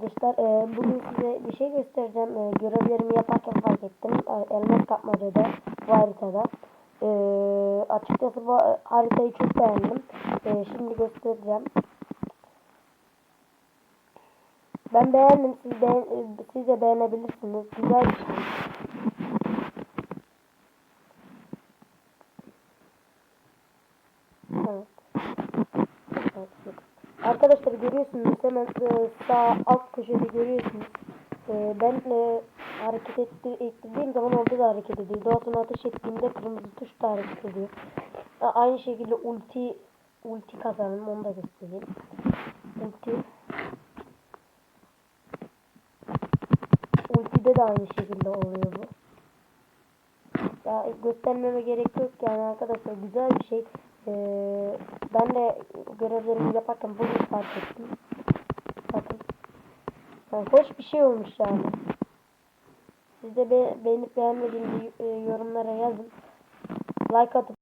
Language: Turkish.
arkadaşlar. Ee, bugün size bir şey göstereceğim. Ee, görevlerimi yaparken fark ettim. Ee, elmas kapmacada bu haritada. Ee, açıkçası bu haritayı çok beğendim. Ee, şimdi göstereceğim. Ben beğendim. Siz, beğen siz de beğenebilirsiniz. Güzel. Arkadaşlar görüyorsunuz hemen e, sağ alt köşede görüyorsunuz. E, ben e, hareket etti, ettirdiğim zaman orada da hareket ediyor. Daha sonra ateş ettiğimde kırmızı tuş da hareket ediyor. E, aynı şekilde ulti ulti kazanım onu da göstereyim. Ulti Ultide de aynı şekilde oluyor bu. Ya göstermeme gerek yok yani arkadaşlar güzel bir şey. Ee, ben de görevlerimi yaparken bugün fark ettim. Bakın. Yani hoş bir şey olmuş yani. Siz de be beğenip beğenmediğinizi e, yorumlara yazın. Like atıp